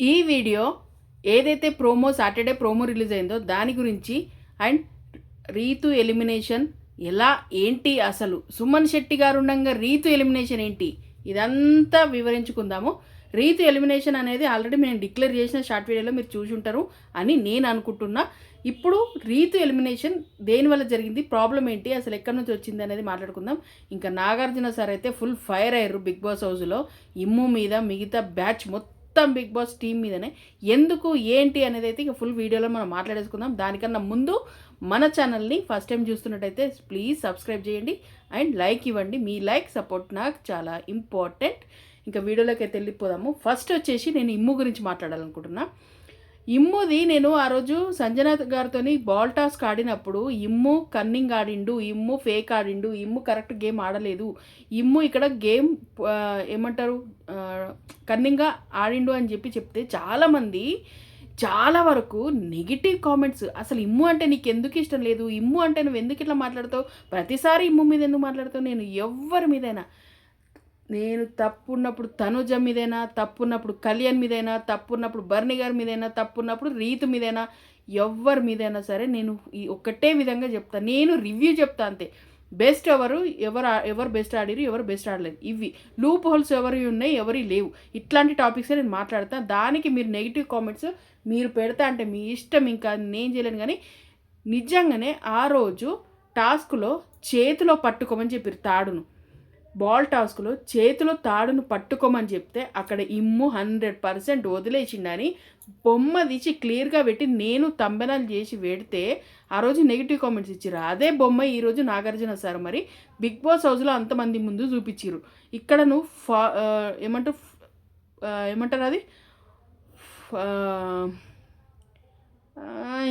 ఈ వీడియో ఏదైతే promo Saturday promo release అయిందో దాని గురించి అండ్ రీతు ఎలిమినేషన్ ఎలా ఏంటి అసలు? సుమన్ శెట్టి గారు ఉండగా రీతు ఎలిమినేషన్ ఏంటి? ఇదంతా వివరించుకుందాము. రీతు ఎలిమినేషన్ అనేది ఆల్రెడీ నేను డిక్లేర్ చేసిన షార్ట్ వీడియోలో మీరు చూసి ఉంటారు అని నేను అనుకుంటున్నా. ఇప్పుడు రీతు ఎలిమినేషన్ దేనివల్ల జరిగింది? ప్రాబ్లం ఏంటి? అసలు ఎక్కడి నుంచి వచ్చింది అనేది మాట్లాడుకుందాం. ఇంకా నాగార్జున సార్ అయితే ఫుల్ ఫైర్ అయ్యారు బిగ్ బాస్ హౌస్లో. ఇమ్ము మీద మిగతా బ్యాచ్ మొత్తం మొత్తం బిగ్ బాస్ టీం మీదనే. ఎందుకు ఏంటి అనేది అయితే ఇక ఫుల్ వీడియోలో మనం మాట్లాడేసుకుందాం. దానికన్నా ముందు మన ఛానల్ని ఫస్ట్ టైం చూస్తున్నట్టయితే ప్లీజ్ సబ్స్క్రైబ్ చేయండి అండ్ లైక్ ఇవ్వండి. మీ లైక్ సపోర్ట్ నాకు చాలా ఇంపార్టెంట్ ఇంకా వీడియోలోకి అయితే వెళ్ళిపోదాము. ఫస్ట్ వచ్చేసి నేను ఇమ్ము గురించి మాట్లాడాలనుకుంటున్నాను ఇమ్ముది నేను ఆ రోజు సంజన గారితో బాల్ టాస్క్ ఆడినప్పుడు ఇమ్ము కన్నింగ్ ఆడిండు ఇమ్ము ఫేక్ ఆడిండు ఇమ్ము కరెక్ట్ గేమ్ ఆడలేదు ఇమ్ము ఇక్కడ గేమ్ ఏమంటారు కన్నింగ్గా ఆడిండు అని చెప్పి చెప్తే చాలామంది చాలా వరకు నెగిటివ్ కామెంట్స్ అసలు ఇమ్ము అంటే నీకు ఎందుకు ఇష్టం లేదు ఇమ్ము అంటే నువ్వు ఎందుకు ఇట్లా మాట్లాడతావు ప్రతిసారి ఇమ్ము మీద ఎందుకు మాట్లాడతావు నేను ఎవరి మీదైనా నేను తప్పున్నప్పుడు తనుజ మీదైనా తప్పున్నప్పుడు కళ్యాణ్ మీదైనా తప్పున్నప్పుడు బర్ణి గారి మీదైనా తప్పున్నప్పుడు రీతు మీదైనా ఎవరి మీదైనా సరే నేను ఈ ఒక్కటే విధంగా చెప్తాను నేను రివ్యూ చెప్తా అంతే. బెస్ట్ ఎవరు? ఎవరు ఆ- ఎవరు బెస్ట్ ఆడిరు? ఎవరు బెస్ట్ ఆడలేదు. ఇవి. లూప్ హోల్స్ ఎవరి ఉన్నాయి? ఎవరి లేవు. ఇట్లాంటి టాపిక్స్ నేను మాట్లాడతాను దానికి మీరు నెగిటివ్ కామెంట్స్ మీరు పెడతా అంటే మీ ఇష్టం ఇంకా నేను చేయలేను కానీ నిజంగానే ఆ రోజు టాస్క్లో చేతిలో పట్టుకోమని చెప్పారు తాడును. బాల్ టాస్క్లో చేతిలో తాడును పట్టుకోమని చెప్తే అక్కడ ఇమ్ము హండ్రెడ్ పర్సెంట్ వదిలేసిండని బొమ్మ తీసి క్లియర్గా పెట్టి నేను తంబెనాలు చేసి పెడితే ఆ రోజు నెగిటివ్ కామెంట్స్ ఇచ్చారు అదే బొమ్మ ఈరోజు నాగార్జున సార్ మరి బిగ్ బాస్ హౌస్లో అంతమంది ముందు చూపించారు ఇక్కడ నువ్వు ఫా ఏమంటారు ఏమంటారు అది?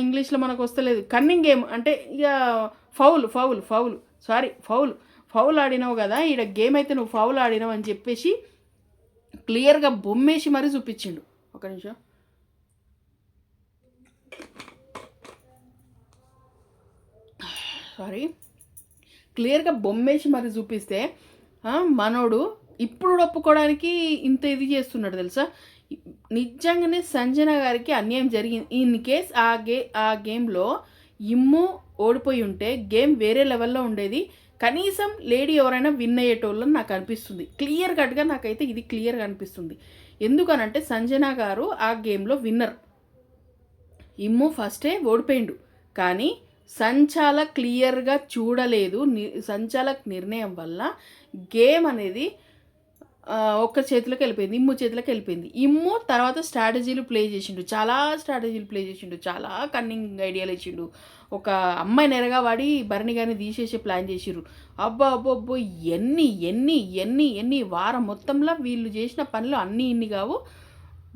ఇంగ్లీష్లో మనకు వస్తలేదు. కన్నింగ్ గేమ్ అంటే ఇక foul foul foul sorry foul. Foul ఆడినావు కదా ఈడ గేమ్ అయితే నువ్వు ఫౌల్ ఆడినావు అని చెప్పేసి క్లియర్గా బొమ్మేసి మరీ చూపించిండు. ఒక నిమిషం. సారీ క్లియర్గా బొమ్మేసి మరి చూపిస్తే మనోడు ఇప్పుడు ఒప్పుకోవడానికి ఇంత ఇది చేస్తున్నాడు తెలుసా? నిజంగానే సంజన గారికి అన్యాయం జరిగింది. ఇన్ కేస్ ఆ గే ఆ గేమ్లో ఇమ్ము ఓడిపోయి ఉంటే గేమ్ వేరే లెవెల్లో ఉండేది. కనీసం లేడీ ఎవరైనా విన్ అయ్యేటోళ్ళని నాకు అనిపిస్తుంది. క్లియర్ కట్గా నాకైతే ఇది క్లియర్గా అనిపిస్తుంది. ఎందుకనంటే సంజన గారు ఆ గేమ్లో విన్నర్. ఇమ్ము ఫస్టే ఓడిపోయిండు. కానీ సంచాలక్ క్లియర్గా చూడలేదు. ని సంచాలక్ నిర్ణయం వల్ల గేమ్ అనేది ఒక్క చేతిలోకి వెళ్ళిపోయింది ఇమ్ము చేతిలోకి వెళ్ళిపోయింది. ఇమ్ము తర్వాత స్ట్రాటజీలు ప్లే చేసిండు. చాలా స్ట్రాటజీలు ప్లే చేసిండు. చాలా కన్నింగ్ ఐడియాలు ఇచ్చిండు ఒక అమ్మాయి నెరగా వాడి భరణి గారిని తీసేసే ప్లాన్ చేసిర్రు అబ్బా అబ్బో అబ్బో ఎన్ని ఎన్ని ఎన్ని ఎన్ని వారం మొత్తంలో వీళ్ళు చేసిన పనులు అన్నీ ఇన్ని కావు.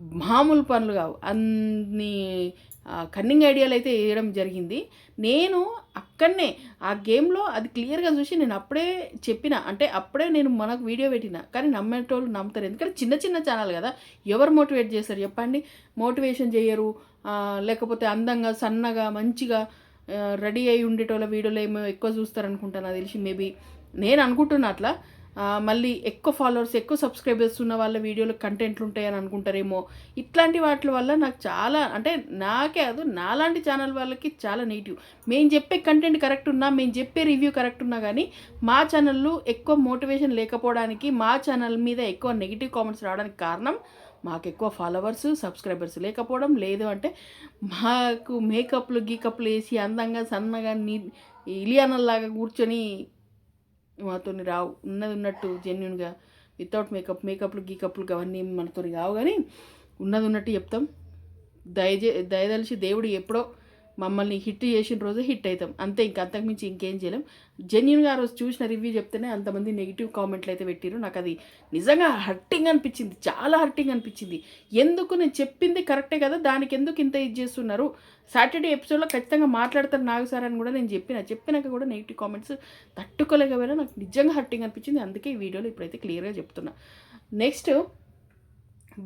మామూలు పనులు కావు. అన్ని కన్నింగ్ ఐడియాలు అయితే వేయడం జరిగింది. నేను అక్కడనే ఆ గేమ్లో అది క్లియర్గా చూసి నేను అప్పుడే చెప్పిన అంటే అప్పుడే నేను మనకు వీడియో పెట్టిన కానీ నమ్మేటోళ్ళు నమ్ముతారు. ఎందుకంటే చిన్న చిన్న ఛానల్ కదా ఎవరు మోటివేట్ చేస్తారు చెప్పండి? మోటివేషన్ చేయరు లేకపోతే అందంగా సన్నగా మంచిగా రెడీ అయి ఉండేటోళ్ళ వీడియోలు ఏమో ఎక్కువ చూస్తారు అనుకుంటాను నాకు తెలిసి మేబీ. నేను అనుకుంటున్నా అట్లా. మళ్ళీ ఎక్కువ ఫాలోవర్స్ ఎక్కువ సబ్స్క్రైబర్స్ ఉన్న వాళ్ళ వీడియోలో కంటెంట్లు ఉంటాయని అనుకుంటారేమో. ఇట్లాంటి వాటి వల్ల నాకు చాలా అంటే నాకే అది నాలాంటి ఛానల్ వాళ్ళకి చాలా నెగిటివ్ మేము చెప్పే కంటెంట్ కరెక్ట్ ఉన్నా మేము చెప్పే రివ్యూ కరెక్ట్ ఉన్నా కానీ మా ఛానల్లో ఎక్కువ మోటివేషన్ లేకపోవడానికి మా ఛానల్ మీద ఎక్కువ నెగిటివ్ కామెంట్స్ రావడానికి కారణం మాకు ఎక్కువ ఫాలోవర్స్ సబ్స్క్రైబర్స్ లేకపోవడం లేదు. అంటే మాకు మేకప్లు గీకప్లు వేసి అందంగా సన్నగా నీ ఇలియానల్లాగా కూర్చొని మాతో రావు. ఉన్నది ఉన్నట్టు జెన్యున్గా వితౌట్ మేకప్ మేకప్లు గీకప్లు అవన్నీ మనతో రావు కానీ ఉన్నది ఉన్నట్టు చెప్తాం. దయచే దయదలిచి దేవుడు ఎప్పుడో మమ్మల్ని హిట్ చేసిన రోజు హిట్ అవుతాం. అంతే ఇంక అంతకుమించి ఇంకేం చేయలేం. జెన్యున్గా ఆ రోజు చూసిన రివ్యూ చెప్తేనే అంతమంది నెగిటివ్ కామెంట్లు అయితే పెట్టారు నాకు అది నిజంగా హర్టింగ్ అనిపించింది. చాలా హర్టింగ్ అనిపించింది. ఎందుకు నేను చెప్పింది కరెక్టే కదా? దానికి ఎందుకు ఇంత ఇది చేస్తున్నారు? సాటర్డే ఎపిసోడ్లో ఖచ్చితంగా మాట్లాడతారు నాగు సార్ అని కూడా నేను చెప్పిన. చెప్పినాక కూడా నెగిటివ్ కామెంట్స్ తట్టుకోలేకపోయినా నాకు నిజంగా హర్టింగ్ అనిపించింది. అందుకే ఈ వీడియోలో ఇప్పుడైతే క్లియర్గా చెప్తున్నా. నెక్స్ట్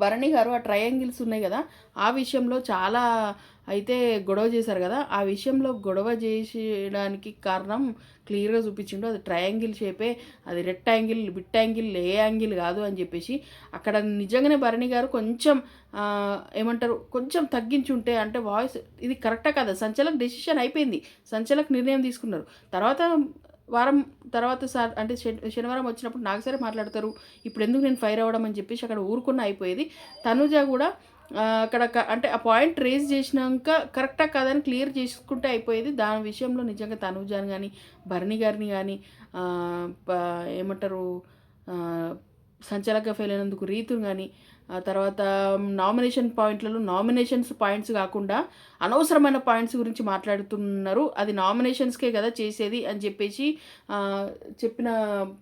భరణి గారు ఆ ట్రయాంగిల్స్ ఉన్నాయి కదా ఆ విషయంలో చాలా అయితే గొడవ చేశారు కదా ఆ విషయంలో గొడవ చేసేయడానికి కారణం క్లియర్గా చూపించిండు. అది ట్రయాంగిల్ షేపే అది రెక్టాంగిల్ బిట్టయాంగిల్ ఏ యాంగిల్ కాదు అని చెప్పేసి అక్కడ నిజంగానే భరణి గారు కొంచెం ఏమంటారు కొంచెం తగ్గించుంటే అంటే వాయిస్ ఇది కరెక్టా కదా? సంచలక్ డెసిషన్ అయిపోయింది. సంచలక్ నిర్ణయం తీసుకున్నారు. తర్వాత వారం తర్వాత సార్ అంటే శనివారం వచ్చినప్పుడు నాకు సరే మాట్లాడతారు ఇప్పుడు ఎందుకు నేను ఫైర్ అవ్వడం అని చెప్పేసి అక్కడ ఊరుకున్న అయిపోయేది. తనుజ కూడా అక్కడ క- అంటే ఆ పాయింట్ రేజ్ చేసినాక కరెక్టా కాదని క్లియర్ చేసుకుంటే అయిపోయేది. దాని విషయంలో నిజంగా తనుజాని కానీ భరణి గారిని కానీ ఏమంటారు ఆ, ఫెయిల్ అయినందుకు రీతుని కానీ తర్వాత నామినేషన్ పాయింట్లలో నామినేషన్స్ పాయింట్స్ కాకుండా అనవసరమైన పాయింట్స్ గురించి మాట్లాడుతున్నారు. అది నామినేషన్స్కే కదా చేసేది అని చెప్పేసి చెప్పిన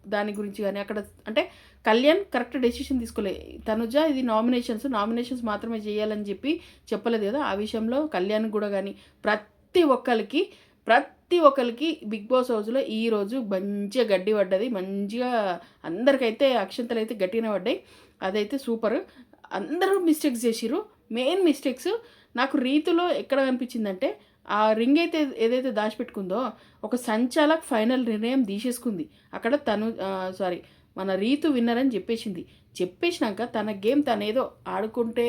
దాని గురించి కానీ అక్కడ అంటే కళ్యాణ్ కరెక్ట్ డెసిషన్ తీసుకోలే. తనుజ ఇది నామినేషన్స్ నామినేషన్స్ మాత్రమే చేయాలని చెప్పి చెప్పలేదు కదా. ఆ విషయంలో కళ్యాణ్ కూడా కానీ ప్రతి ఒక్కరికి ప్రతి ప్రతి ఒక్కరికి బిగ్ బాస్ హౌస్లో ఈ రోజు మంచిగా గడ్డి పడ్డది. మంచిగా అందరికైతే అక్షంతలు అయితే గట్టిగానే పడ్డాయి. అదైతే సూపర్. అందరూ మిస్టేక్స్ చేసిరు మెయిన్ మిస్టేక్స్ నాకు రీతిలో ఎక్కడ కనిపించిందంటే ఆ రింగ్ అయితే ఏదైతే దాచిపెట్టుకుందో ఒక సంచాలక్ ఫైనల్ నిర్ణయం తీసేసుకుంది. అక్కడ తను సారీ మన రీతు విన్నర్ అని చెప్పేసింది. చెప్పేసినాక తన గేమ్ తనేదో ఏదో ఆడుకుంటే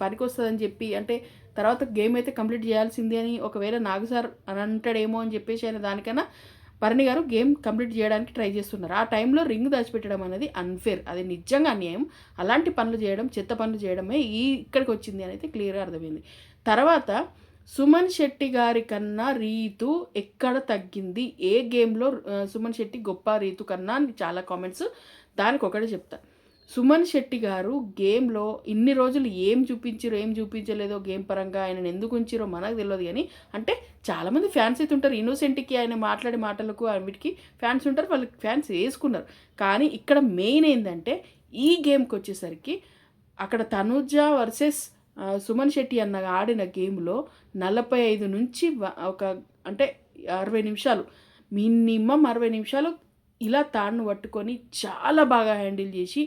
పనికొస్తుందని చెప్పి అంటే తర్వాత గేమ్ అయితే కంప్లీట్ చేయాల్సిందే అని ఒకవేళ నాగు సార్ అని అంటాడేమో అని చెప్పేసి ఆయన దానికన్నా భరణి గారు గేమ్ కంప్లీట్ చేయడానికి ట్రై చేస్తున్నారు. ఆ టైంలో రింగ్ దాచిపెట్టడం అనేది అన్ఫేర్ అది నిజంగా అన్యాయం. అలాంటి పనులు చేయడం చెత్త పనులు చేయడమే ఈ ఇక్కడికి వచ్చింది అని అయితే క్లియర్గా అర్థమైంది. తర్వాత సుమన్ శెట్టి గారి కన్నా రీతు ఎక్కడ తగ్గింది? ఏ గేమ్లో సుమన్ శెట్టి గొప్ప రీతు కన్నా అని చాలా కామెంట్స్ దానికి ఒకటే చెప్తాను సుమన్ శెట్టి గారు గేమ్లో ఇన్ని రోజులు ఏం చూపించారో ఏం చూపించలేదో గేమ్ పరంగా ఆయన ఎందుకు ఉంచారో మనకు తెలియదు కానీ అంటే చాలామంది ఫ్యాన్స్ అయితే ఉంటారు. ఇన్నోసెంట్కి ఆయన మాట్లాడే మాటలకు వీటికి ఫ్యాన్స్ ఉంటారు. వాళ్ళకి ఫ్యాన్స్ వేసుకున్నారు. కానీ ఇక్కడ మెయిన్ ఏంటంటే ఈ గేమ్కి వచ్చేసరికి అక్కడ తనుజ వర్సెస్ సుమన్ శెట్టి అన్న ఆడిన గేమ్లో నలభై ఐదు నుంచి ఒక అంటే అరవై నిమిషాలు మినిమం అరవై నిమిషాలు ఇలా తాడును పట్టుకొని చాలా బాగా హ్యాండిల్ చేసి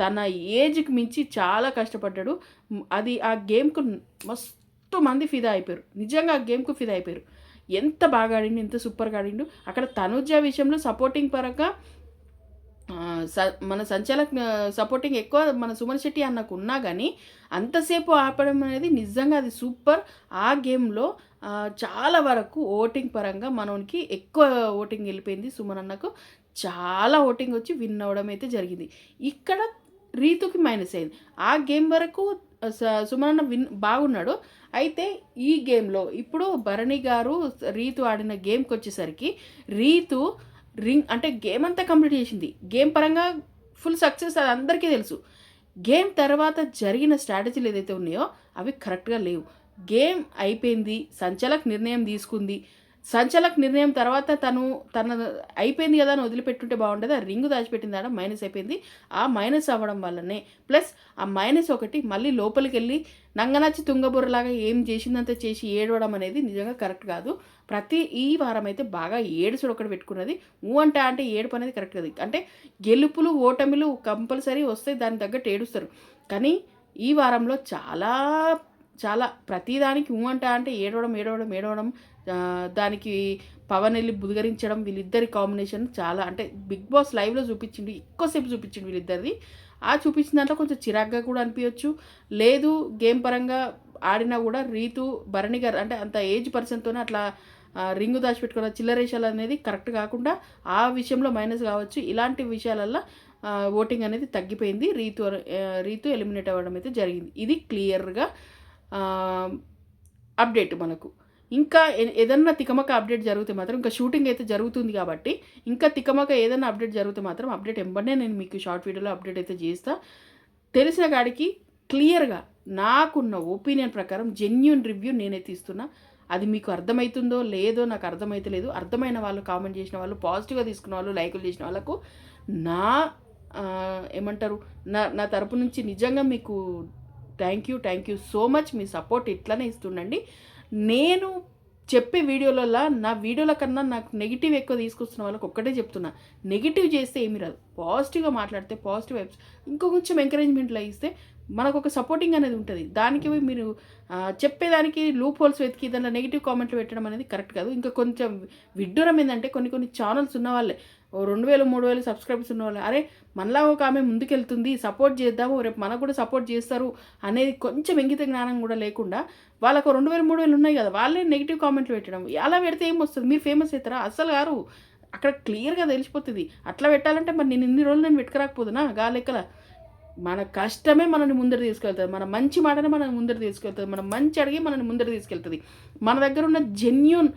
తన ఏజ్కి మించి చాలా కష్టపడ్డాడు. అది ఆ గేమ్కు మస్తు మంది ఫిదా అయిపోయారు. నిజంగా ఆ గేమ్కు ఫిదా అయిపోయారు. ఎంత బాగా ఆడిండు ఎంత సూపర్గా ఆడిండు. అక్కడ తనుజ విషయంలో సపోర్టింగ్ పరంగా స- మన సంచాలక్ సపోర్టింగ్ ఎక్కువ మన సుమన్ శెట్టి అన్నకు ఉన్నా కానీ అంతసేపు ఆపడం అనేది నిజంగా అది సూపర్. ఆ గేమ్లో చాలా వరకు ఓటింగ్ పరంగా మనకి ఎక్కువ ఓటింగ్ వెళ్ళిపోయింది సుమన్ అన్నకు. చాలా ఓటింగ్ వచ్చి విన్ అవ్వడం అయితే జరిగింది. ఇక్కడ రీతుకి మైనస్ అయింది. ఆ గేమ్ వరకు స- సుమన్ అన్న విన్ బాగున్నాడు. అయితే ఈ గేమ్లో ఇప్పుడు భరణి గారు రీతు ఆడిన గేమ్కి వచ్చేసరికి రీతు రింగ్ అంటే గేమ్ అంతా కంప్లీట్ చేసింది. గేమ్ పరంగా ఫుల్ సక్సెస్ అది అందరికీ తెలుసు. గేమ్ తర్వాత జరిగిన స్ట్రాటజీలు ఏదైతే ఉన్నాయో అవి కరెక్ట్గా లేవు. గేమ్ అయిపోయింది సంచలక నిర్ణయం తీసుకుంది. సంచలక్ నిర్ణయం తర్వాత తను తన అయిపోయింది కదా అని వదిలిపెట్టుంటే బాగుండేది. ఆ రింగు దాచిపెట్టింది ఆడ మైనస్ అయిపోయింది. ఆ మైనస్ అవ్వడం వల్లనే. ప్లస్ ఆ మైనస్ ఒకటి మళ్ళీ లోపలికి వెళ్ళి నంగనచ్చి తుంగబుర్రలాగా ఏం చేసిందంత చేసి ఏడవడం అనేది నిజంగా కరెక్ట్ కాదు. ప్రతి ఈ వారం అయితే బాగా ఏడుసుడు ఒకటి పెట్టుకున్నది. ఊ అంటే అంటే ఏడుపు అనేది కరెక్ట్ కాదు. అంటే గెలుపులు ఓటమిలు కంపల్సరీ వస్తాయి దాని తగ్గట్టు ఏడుస్తారు. కానీ ఈ వారంలో చాలా చాలా ప్రతిదానికి ఊ అంట అంటే ఏడవడం ఏడవడం ఏడవడం దానికి పవన్ వెళ్ళి బుదిగరించడం వీళ్ళిద్దరి కాంబినేషన్ చాలా అంటే బిగ్ బాస్ లైవ్లో చూపించిండు ఎక్కువసేపు చూపించిండు వీళ్ళిద్దరిది. ఆ చూపించిన దాంట్లో కొంచెం చిరాగ్గా కూడా అనిపించవచ్చు లేదు గేమ్ పరంగా ఆడినా కూడా రీతు భరణి గారు అంటే అంత ఏజ్ పర్సన్తోనే అట్లా రింగు దాచిపెట్టుకున్న చిల్లరేషాలు అనేది కరెక్ట్ కాకుండా ఆ విషయంలో మైనస్ కావచ్చు. ఇలాంటి విషయాలల్లో ఓటింగ్ అనేది తగ్గిపోయింది. రీతు రీతు ఎలిమినేట్ అవ్వడం అయితే జరిగింది. ఇది క్లియర్గా అప్డేట్ మనకు. ఇంకా ఏ- ఏదన్నా తికమక అప్డేట్ జరిగితే మాత్రం ఇంకా షూటింగ్ అయితే జరుగుతుంది కాబట్టి ఇంకా తికమక ఏదైనా అప్డేట్ జరిగితే మాత్రం అప్డేట్ ఎంబడే నేను మీకు షార్ట్ వీడియోలో అప్డేట్ అయితే చేస్తా. తెలిసిన కాడికి క్లియర్గా నాకున్న ఒపీనియన్ ప్రకారం జెన్యున్ రివ్యూ నేనైతే ఇస్తున్నా. అది మీకు అర్థమవుతుందో లేదో నాకు అర్థమైతలేదు. అర్థమైన వాళ్ళు కామెంట్ చేసిన వాళ్ళు పాజిటివ్గా తీసుకున్న వాళ్ళు లైకులు చేసిన వాళ్ళకు నా ఏమంటారు నా నా తరపు నుంచి నిజంగా మీకు thank you thank you so much. Me support ఇట్లనే ఇస్తుండండి. నేను చెప్పే వీడియోలలో నా వీడియోల కన్నా నాకు నెగిటివ్ ఎక్కువ తీసుకొస్తున్న వాళ్ళకి ఒక్కటే చెప్తున్నా. నెగిటివ్ చేస్తే ఏమి రాదు. పాజిటివ్గా మాట్లాడితే పాజిటివ్ వైబ్స్. ఇంకో కొంచెం ఎంకరేజ్మెంట్లో ఇస్తే మనకు ఒక సపోర్టింగ్ అనేది ఉంటుంది. దానికి మీరు చెప్పేదానికి లూప్ హోల్స్ వెతికి దాంట్లో నెగిటివ్ కామెంట్లు పెట్టడం అనేది కరెక్ట్ కాదు. ఇంకా కొంచెం విడ్డూరం ఏంటంటే కొన్ని కొన్ని ఛానల్స్ ఉన్న వాళ్ళే. ఓ రెండు వేలు మూడు వేలు సబ్స్క్రైబర్స్ ఉన్నవాళ్ళు అరే మనలా ఒక ఆమె ముందుకెళ్తుంది సపోర్ట్ చేద్దాము రేపు మనకు కూడా సపోర్ట్ చేస్తారు అనేది కొంచెం ఇంగిత జ్ఞానం కూడా లేకుండా వాళ్ళకు రెండు వేలు మూడు వేలు ఉన్నాయి కదా వాళ్ళే నెగిటివ్ కామెంట్లు పెట్టడం. అలా పెడితే ఏం వస్తుంది? మీరు ఫేమస్ అవుతారా? అసలు గారు అక్కడ క్లియర్గా తెలిసిపోతుంది. అట్లా పెట్టాలంటే మరి నేను ఇన్ని రోజులు నేను పెట్టుకురాకపోదునా గా లెక్కల. మన కష్టమే మనల్ని ముందర తీసుకెళ్తుంది. మన మంచి మాటనే మనల్ని ముందర తీసుకెళ్తుంది. మన మంచి అడిగి మనల్ని ముందర తీసుకెళ్తుంది. మన దగ్గర ఉన్న జెన్యున్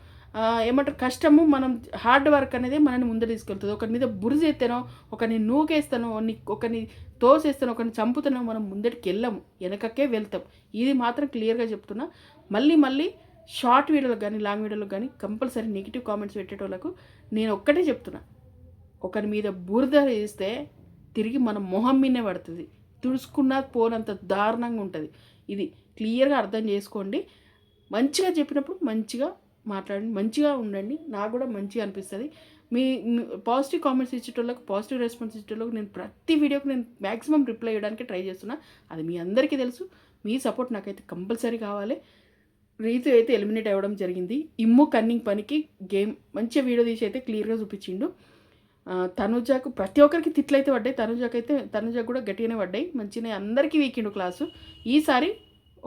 ఏమంటారు కష్టము మనం హార్డ్ వర్క్ అనేది మనని ముందర తీసుకెళ్తుంది. ఒకరి మీద బురుజు ఎత్తానో ఒకరిని నూకేస్తానో ఒకరిని ఒకరిని తోసేస్తానో ఒకరిని చంపుతానో మనం ముందరికి వెళ్ళాము వెనకకే వెళ్తాం. ఇది మాత్రం క్లియర్గా చెప్తున్నా. మళ్ళీ మళ్ళీ షార్ట్ వీడియోలకు కానీ లాంగ్ వీడియోలకు కానీ కంపల్సరీ నెగిటివ్ కామెంట్స్ పెట్టేటోళ్ళకు నేను ఒక్కటే చెప్తున్నా. ఒకరి మీద బురద వేస్తే తిరిగి మన మొహం మీదనే పడుతుంది. తుడుచుకున్నా పోనంత దారుణంగా ఉంటుంది. ఇది క్లియర్గా అర్థం చేసుకోండి. మంచిగా చెప్పినప్పుడు మంచిగా మాట్లాడండి మంచిగా ఉండండి నాకు కూడా మంచిగా అనిపిస్తుంది. మీ పాజిటివ్ కామెంట్స్ ఇచ్చేటోళ్ళకి పాజిటివ్ రెస్పాన్స్ ఇచ్చేటోళ్ళకి నేను ప్రతి వీడియోకి నేను మ్యాక్సిమం రిప్లై ఇవ్వడానికి ట్రై చేస్తున్నా. అది మీ అందరికీ తెలుసు. మీ సపోర్ట్ నాకైతే కంపల్సరీ కావాలి. రీతు అయితే ఎలిమినేట్ అవ్వడం జరిగింది. ఇమ్ము కన్నింగ్ పనికి గేమ్ మంచిగా వీడియో తీసి అయితే క్లియర్గా చూపించిండు. తనుజాకు ప్రతి ఒక్కరికి తిట్లు అయితే పడ్డాయి. తనుజాకు అయితే తనుజాకు కూడా గట్టిగానే పడ్డాయి. మంచిగానే అందరికీ వీకిండు క్లాసు ఈసారి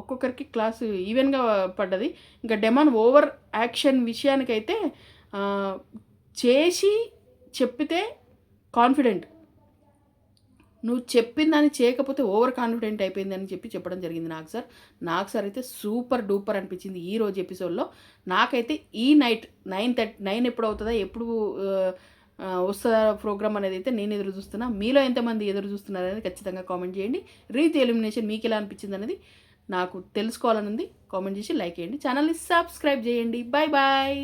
ఒక్కొక్కరికి క్లాసు ఈవెన్గా పడ్డది. ఇంకా డెమాన్ ఓవర్ యాక్షన్ విషయానికైతే చేసి చెప్పితే కాన్ఫిడెంట్. నువ్వు చెప్పిన దాన్ని చేయకపోతే ఓవర్ కాన్ఫిడెంట్ అయిపోయింది అని చెప్పి చెప్పడం జరిగింది నాకు సార్. నాకు సార్ అయితే సూపర్ డూపర్ అనిపించింది ఈ రోజు ఎపిసోడ్లో. నాకైతే ఈ నైట్ నైన్ థర్టీ నైన్ ఎప్పుడు అవుతుందా ఎప్పుడు వస్తుందా ప్రోగ్రామ్ అనేది అయితే నేను ఎదురు చూస్తున్నా. మీలో ఎంతమంది ఎదురు చూస్తున్నారు అనేది ఖచ్చితంగా కామెంట్ చేయండి. రీతి ఎలిమినేషన్ మీకు ఎలా అనిపించింది అనేది నాకు తెలుసుకోవాలని ఉంది కామెంట్ చేసి లైక్ చేయండి. ఛానల్ని సబ్స్క్రైబ్ చేయండి. Bye bye